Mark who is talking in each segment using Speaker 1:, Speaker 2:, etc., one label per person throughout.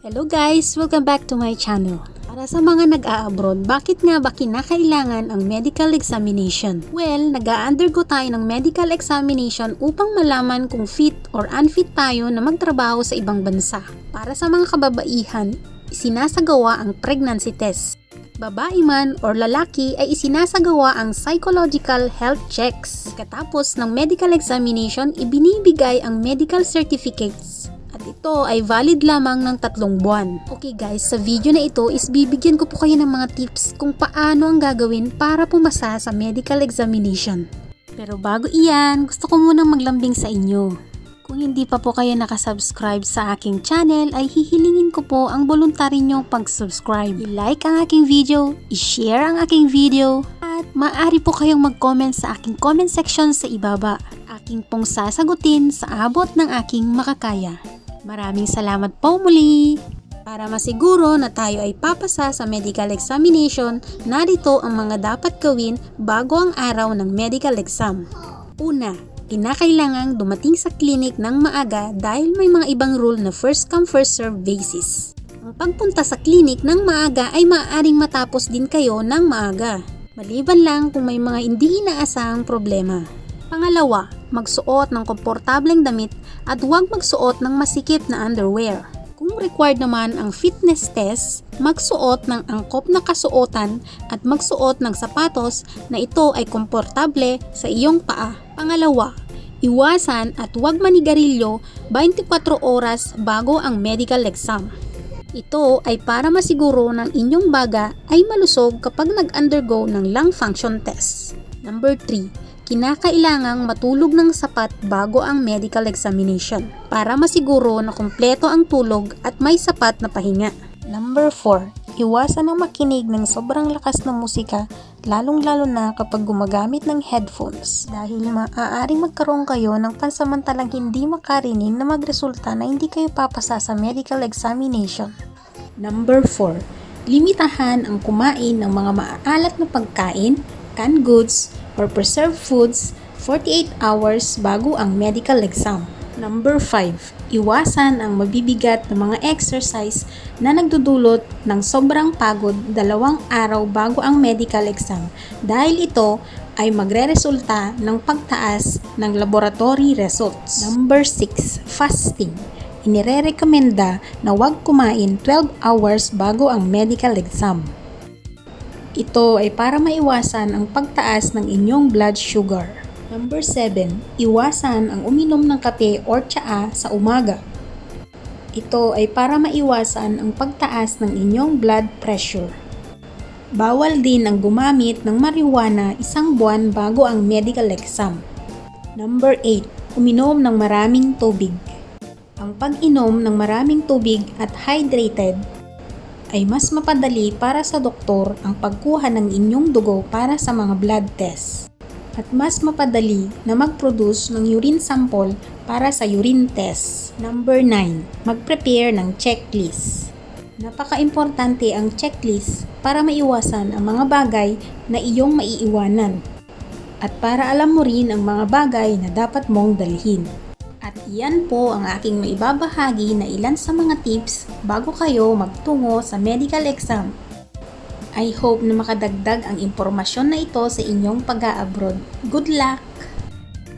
Speaker 1: Hello guys! Welcome back to my channel. Para sa mga nag-a-abroad, bakit nga ba kinakailangan ang medical examination? Well, nag-a-undergo tayo ng medical examination upang malaman kung fit or unfit tayo na magtrabaho sa ibang bansa. Para sa mga kababaihan, isinasagawa ang pregnancy test. Babae man or lalaki ay isinasagawa ang psychological health checks. Katapos ng medical examination, ibinibigay ang medical certificates at ito ay valid lamang ng tatlong buwan. Okay guys, sa video na ito is bibigyan ko po kayo ng mga tips kung paano ang gagawin para pumasa sa medical examination. Pero bago iyan, gusto ko munang maglambing sa inyo. Kung hindi pa po kayo nakasubscribe sa aking channel ay hihilingin ko po ang voluntary nyong pag-subscribe. I-like ang aking video, i-share ang aking video, at maaari po kayong mag-comment sa aking comment section sa ibaba. Aking pong sasagutin sa abot ng aking makakaya. Maraming salamat po muli! Para masiguro na tayo ay papasa sa medical examination, narito ang mga dapat gawin bago ang araw ng medical exam. Una, kinakailangang dumating sa clinic ng maaga dahil may mga ibang rule na first come first serve basis. Ang pagpunta sa clinic ng maaga ay maaaring matapos din kayo ng maaga. Maliban lang kung may mga hindi inaasahang problema. Pangalawa, magsuot ng komportableng damit at huwag magsuot ng masikip na underwear. Kung required naman ang fitness test, magsuot ng angkop na kasuotan at magsuot ng sapatos na ito ay komportable sa iyong paa. Pangalawa, iwasan at huwag manigarilyo 24 oras bago ang medical exam. Ito ay para masiguro ng inyong baga ay malusog kapag nag-undergo ng lung function test. Number 3. Kinakailangang matulog ng sapat bago ang medical examination para masiguro na kumpleto ang tulog at may sapat na pahinga. Number 4. Iwasan ang makinig ng sobrang lakas na musika lalong-lalo na kapag gumagamit ng headphones dahil maaaring magkaroon kayo ng pansamantalang hindi makarinig na magresulta na hindi kayo papasa sa medical examination. Number 4. Limitahan ang kumain ng mga maaalat na pagkain, canned goods, or preserved foods 48 hours bago ang medical exam. Number 5. Iwasan ang mabibigat na mga exercise na nagdudulot ng sobrang pagod dalawang araw bago ang medical exam dahil ito ay magre-resulta ng pagtaas ng laboratory results. Number 6. Fasting. Inirerekomenda na huwag kumain 12 hours bago ang medical exam. Ito ay para maiwasan ang pagtaas ng inyong blood sugar. Number 7. Iwasan ang uminom ng kape or tsaa sa umaga. Ito ay para maiwasan ang pagtaas ng inyong blood pressure. Bawal din ang gumamit ng marijuana isang buwan bago ang medical exam. Number 8. Uminom ng maraming tubig. Ang pag-inom ng maraming tubig at hydrated ay mas mapadali para sa doktor ang pagkuha ng inyong dugo para sa mga blood tests at mas mapadali na mag-produce ng urine sample para sa urine test. Number 9. Mag-prepare ng checklist. Napaka-importante ang checklist para maiwasan ang mga bagay na iyong maiiwanan at para alam mo rin ang mga bagay na dapat mong dalhin. At iyan po ang aking maibabahagi na ilan sa mga tips bago kayo magtungo sa medical exam. I hope na makadagdag ang impormasyon na ito sa inyong pag-a-abroad. Good luck!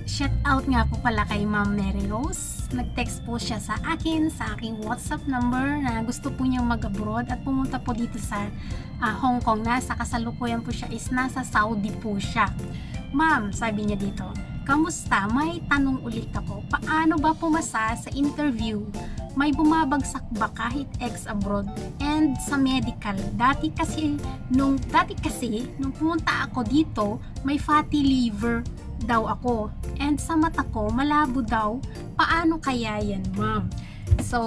Speaker 1: Shout out nga po pala kay Ma'am Mary Rose. Nag-text po siya sa akin, sa aking WhatsApp number na gusto po niyang mag-abroad at pumunta po dito sa ah, Hong Kong. Nasa kasalukuyan po siya is nasa Saudi po siya. Ma'am, sabi niya dito, Kamusta? May tanong ulit ako. Paano ba pumasa sa interview? May bumabagsak ba kahit ex-abroad? And sa medical, dati kasi, nung, dati kasi, nung pumunta ako dito, may fatty liver daw ako. And sa mata ko, malabo daw. Paano kaya yan, ma'am? So,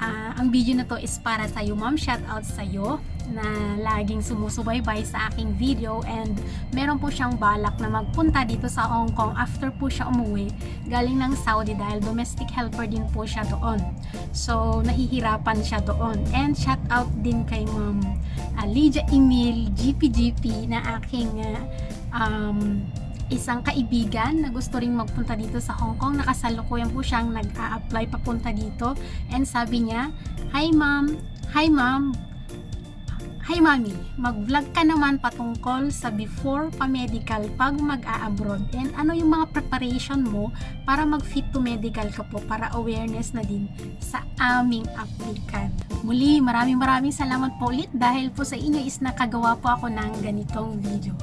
Speaker 1: ah, ang video na to is para sa iyo, ma'am. Shout out sa iyo na laging sumusubaybay sa aking video and meron po siyang balak na magpunta dito sa Hong Kong after po siya umuwi galing ng Saudi dahil domestic helper din po siya doon. So, nahihirapan siya doon. And shout out din kay Ma'am uh, Lydia Emil GPGP na aking uh, um, isang kaibigan na gusto ring magpunta dito sa Hong Kong. Nakasalukuyan po siyang nag-a-apply papunta dito. And sabi niya, Hi ma'am, hi ma'am, Hi Mami, mag-vlog ka naman patungkol sa before pa-medical pag mag-a-abroad and ano yung mga preparation mo para mag-fit to medical ka po para awareness na din sa aming applicant. Muli, maraming maraming salamat po ulit dahil po sa inyo is nakagawa po ako ng ganitong video.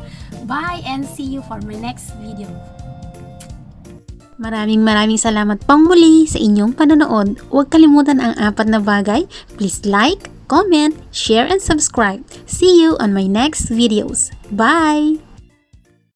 Speaker 1: Bye and see you for my next video. Maraming maraming salamat pang muli sa inyong panonood. Huwag kalimutan ang apat na bagay. Please like, comment, share, and subscribe. See you on my next videos. Bye!